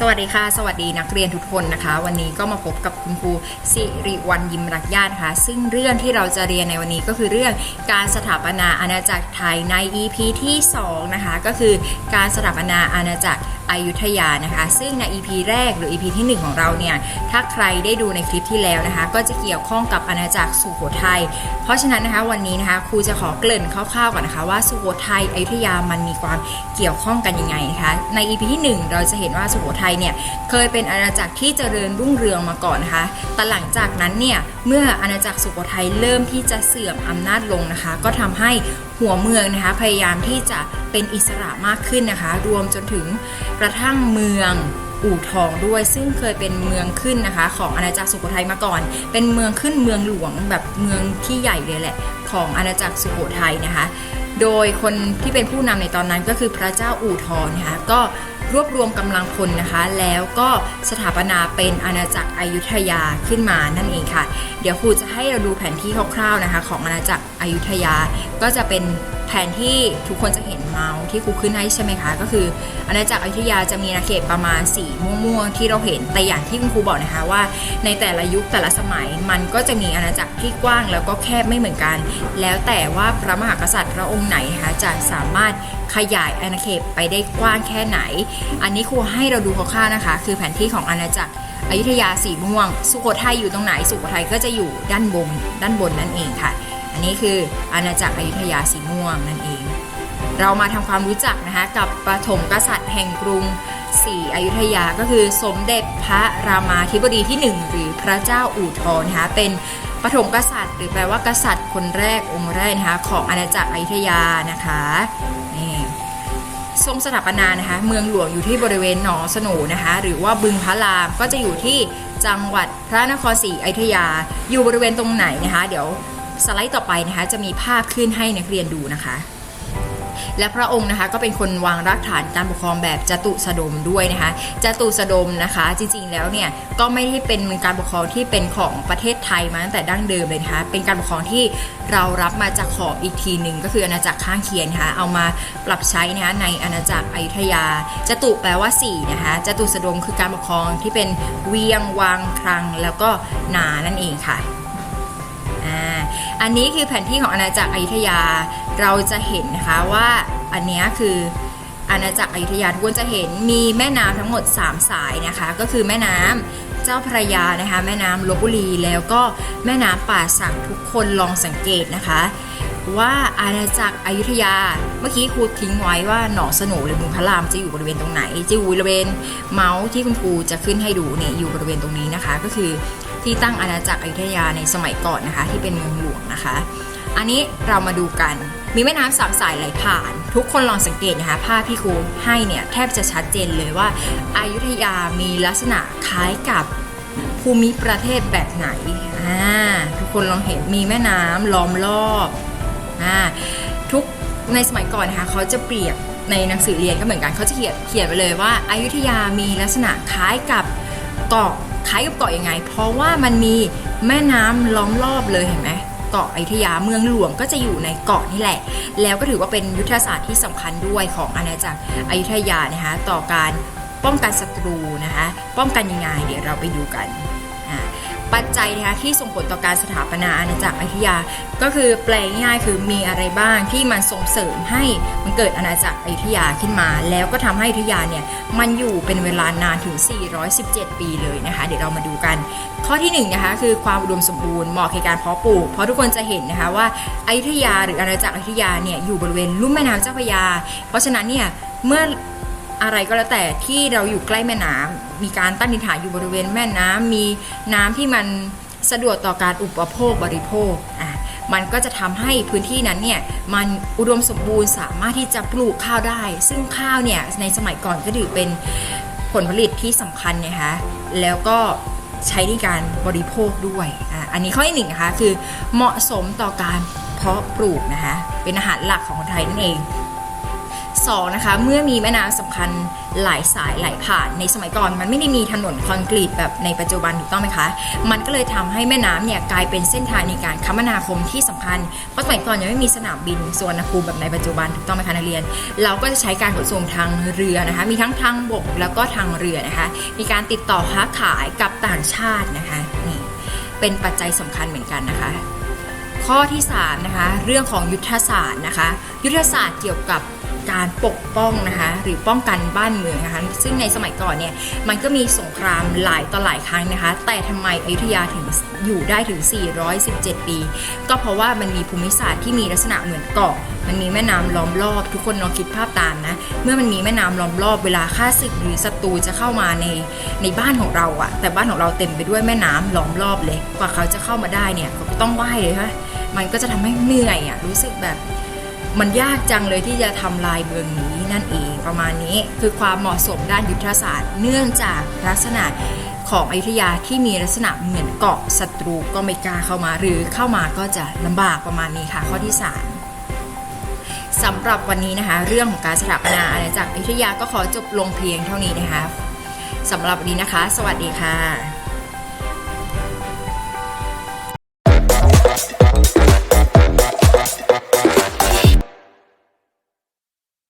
สวัสดีค่ะ สวัสดีนักเรียนทุกคนนะคะ วันนี้ก็มาพบกับคุณครูสิริวัลยิมรักญาติค่ะ ซึ่งเรื่องที่เราจะเรียนในวันนี้ก็คือเรื่องการสถาปนาอาณาจักรไทยใน EP ที่ 2 นะคะ ก็คือการสถาปนาอาณาจักร อยุธยานะคะ ซึ่งใน EP แรกหรือ EP ที่ 1 ของเราเนี่ย ถ้าใครได้ดูในคลิปที่แล้วนะคะ ก็จะเกี่ยวข้องกับอาณาจักรสุโขทัย เพราะฉะนั้นนะคะวันนี้นะคะครูจะขอเกริ่นคร่าวๆก่อนนะคะว่าสุโขทัยอยุธยามันมีความเกี่ยวข้องกันยังไงนะคะใน EP ที่ 1 เราจะเห็นว่าสุโขทัยเนี่ยเคยเป็นอาณาจักรที่เจริญรุ่งเรืองมาก่อนนะคะแต่หลังจากนั้นเนี่ยเมื่ออาณาจักรสุโขทัยเริ่มที่จะเสื่อมอำนาจลงนะคะ ก็ทำให้ หัวเมืองนะคะพยายามที่จะเป็นอิสระมากขึ้นนะคะ รวมจนถึงกระทั่งเมืองอู่ทองด้วยซึ่งเคยเป็นเมืองขึ้นนะคะ ของอาณาจักรสุโขทัยมาก่อน เป็นเมืองขึ้นเมืองหลวงแบบเมืองที่ใหญ่เลยแหละ ของอาณาจักรสุโขทัยนะคะ โดยคนที่เป็นผู้นำในตอนนั้นก็คือพระเจ้าอู่ทองนะคะก็ รวบรวมกำลังพลนะคะ แล้วก็สถาปนาเป็นอาณาจักรอยุธยาขึ้นมานั่นเองค่ะ เดี๋ยวครูจะให้เราดูแผนที่คร่าวๆนะคะ ของอาณาจักรอยุธยาก็จะเป็น แผนที่ทุกคนจะเห็นเมาส์ที่ครูขึ้นให้ใช่ไหมคะ ก็คืออาณาจักรอยุธยาจะมีอาณาเขตประมาณสีม่วงๆที่เราเห็นแต่อย่างที่คุณครูบอกนะคะว่า ในแต่ละยุคแต่ละสมัยมันก็จะมีอาณาจักรที่กว้างแล้วก็แคบไม่เหมือนกัน แล้วแต่ว่าพระมหากษัตริย์พระองค์ไหนนะคะจะสามารถขยายอาณาเขตไปได้กว้างแค่ไหน อันนี้ครูให้เราดูคร่าวๆนะคะ คือแผนที่ของอาณาจักรอยุธยาสีม่วง สุโขทัยอยู่ตรงไหน สุโขทัยก็จะอยู่ด้านบนด้านบนนั่นเองค่ะ อันนี้คืออาณาจักรอยุธยาสีม่วงนั่นเอง เรามาทำความรู้จักนะคะกับปฐมกษัตริย์แห่งกรุงศรีอยุธยาก็คือสมเด็จพระรามาธิบดีที่ 1 หรือพระเจ้าอู่ทองนะคะเป็นปฐมกษัตริย์ หรือแปลว่ากษัตริย์คนแรกองค์แรกนะคะของอาณาจักรอยุธยานะคะนี่ทรงสถาปนานะคะ เมืองหลวงอยู่ที่บริเวณหนองสนูนะคะ หรือว่าบึงพระรามก็จะอยู่ที่จังหวัดพระนครศรีอยุธยา อยู่บริเวณตรงไหนนะคะ เดี๋ยว สไลด์ต่อไปนะคะจะมีภาพขึ้นให้นักเรียนดูนะคะและพระองค์นะคะก็เป็นคนวางรากฐานการปกครองแบบจตุสดมด้วยนะคะจตุสดมนะคะ จริงๆแล้วเนี่ยก็ไม่ได้เป็นการปกครองที่เป็นของประเทศไทยมาตั้งแต่ดั้งเดิมเลยนะคะเป็นการปกครองที่เรารับมาจากของอีกทีหนึ่งก็คืออาณาจักรข้างเคียงนะคะเอามาปรับใช้นะคะในอาณาจักรอยุธยาจตุแปลว่า4นะคะจตุสดมคือการปกครองที่เป็นเวียงวังครังแล้วก็นานั่นเองค่ะ อันนี้คือแผนที่ของอาณาจักรอยุธยา เราจะเห็นนะคะว่าอันนี้คืออาณาจักรอยุธยาทุกคนจะเห็นมีแม่น้ำทั้งหมด 3 สายนะคะ ก็คือแม่น้ำเจ้าพระยานะคะ แม่น้ำลบบุรีแล้วก็แม่น้ำป่าสักทุกคนลองสังเกตนะคะ ว่าอาณาจักรอยุธยา เมื่อกี้ครูทิ้งไว้ว่าหนองสโหนหรือบึงพระรามจะอยู่บริเวณตรงไหนจะอยู่บริเวณเมาส์ที่คุณครูจะขึ้นให้ดูเนี่ยอยู่บริเวณตรงนี้นะคะ ก็คือที่ตั้งอาณาจักรอยุธยาในสมัยก่อนนะคะ ที่เป็นเมืองหลวง นะคะ อันนี้เรามาดูกันมีแม่น้ำสามสายไหลผ่าน ทุกคนลองสังเกตนะคะภาพที่ครูให้เนี่ยแทบจะชัดเจนเลยว่าอายุทยามีลักษณะคล้ายกับภูมิประเทศแบบไหนอ่าทุกคนลองเห็นมีแม่น้ำล้อมรอบอ่าทุกในสมัยก่อนนะคะเขาจะเปรียบในหนังสือเรียนก็เหมือนกันเขาจะเขียนเขียนไปเลยว่าอายุทยามีลักษณะคล้ายกับเกาะคล้ายกับเกาะยังไง เพราะว่ามันมีแม่น้ำล้อมรอบเลยเห็นไหม เกาะอยุธยาเมืองหลวงก็จะอยู่ในเกาะนี่แหละ แล้วก็ถือว่าเป็นยุทธศาสตร์ที่สำคัญด้วยของอาณาจักรอยุธยานะคะต่อการป้องกันศัตรูนะคะป้องกันยังไงเดี๋ยวเราไปดูกันอ่า ปัจจัยนะคะที่ส่งผลต่อการสถาปนาอาณาจักรอยุธยา ก็คือแปลง่ายๆคือมีอะไรบ้างที่มันส่งเสริมให้มันเกิดอาณาจักรอยุธยาขึ้นมา แล้วก็ทำให้อยุธยาเนี่ยมันอยู่เป็นเวลานานถึง 417 ปีเลยนะคะ เดี๋ยวเรามาดูกัน ข้อที่1นงนะคะคือความอุดมสมบูรณ์เหมาะแก่การเพาะปลูก เพราะทุกคนจะเห็นนะคะว่าอยุธยาหรืออาณาจักรอยุธยาเนี่ยอยู่บริเวณลุ่มแม่น้ำเจ้าพระยา เพราะฉะนั้นเนี่ยเมื่อ อะไรก็แล้วแต่ที่เราอยู่ใกล้แม่น้ำมีการตั้งดินฐานอยู่บริเวณแม่น้ำมีน้ำที่มันสะดวกต่อการอุปโภคบริโภคอะมันก็จะทำให้พื้นที่นั้นเนี่ยมันอุดมสมบูรณ์สามารถที่จะปลูกข้าวได้ ซึ่งข้าวเนี่ยในสมัยก่อนก็ถือเป็นผลผลิตที่สำคัญนะคะแล้วก็ใช้ในการบริโภคด้วยอะอันนี้ข้อที่หนึ่งนะคะคือเหมาะสมต่อการเพาะปลูกนะคะเป็นอาหารหลักของคนไทยนั่นเอง สองนะคะเมื่อมีแม่น้ำสำคัญหลายสายไหลผ่านในสมัยก่อนมันไม่ได้มีถนนคอนกรีตแบบในปัจจุบันถูกต้องไหมคะ มันก็เลยทำให้แม่น้ำเนี่ยกลายเป็นเส้นทางในการคมนาคมที่สำคัญเพราะสมัยก่อนยังไม่มีสนามบินสวนภูมิแบบในปัจจุบันถูกต้องไหมคะนักเรียน เราก็จะใช้การขนส่งทางเรือนะคะ มีทั้งทางบกแล้วก็ทางเรือนะคะ มีการติดต่อค้าขายกับต่างชาตินะคะนี่เป็นปัจจัยสำคัญเหมือนกันนะคะข้อที่3นะคะเรื่องของยุทธศาสตร์นะคะ ยุทธศาสตร์เกี่ยวกับ การปกป้องนะคะหรือป้องกันบ้านเมืองนะคะซึ่งในสมัยก่อนเนี่ยมันก็มีสงครามหลายต่อหลายครั้งนะคะ แต่ทำไมอยุธยาถึงอยู่ได้ถึง 417 ปี ก็เพราะว่ามันมีภูมิศาสตร์ที่มีลักษณะเหมือนเกาะมันมีแม่น้ำล้อมรอบทุกคนลองคิดภาพตามนะ เมื่อมันมีแม่น้ำล้อมรอบเวลาข้าศึกหรือศัตรูจะเข้ามาในในบ้านของเราอะแต่บ้านของเราเต็มไปด้วยแม่น้ำล้อมรอบเลย กว่าเขาจะเข้ามาได้เนี่ยเขาก็ต้องว่ายเลยค่ะมันก็จะทำให้เหนื่อยอะรู้สึกแบบ มันยากจังเลยที่จะทำลายเมืองนี้นั่นเองประมาณนี้ คือความเหมาะสมด้านยุทธศาสตร์ เนื่องจากลักษณะของอยุธยาที่มีลักษณะเหมือนเกาะศัตรูก็ไม่กล้าเข้ามาหรือเข้ามาก็จะลำบากประมาณนี้ค่ะ ข้อที่3สำหรับวันนี้นะคะ เรื่องของการสถาปนาอาณาจักรอยุธยาก็ขอจบลงเพียงเท่านี้นะคะสำหรับวันนี้นะคะ สวัสดีค่ะ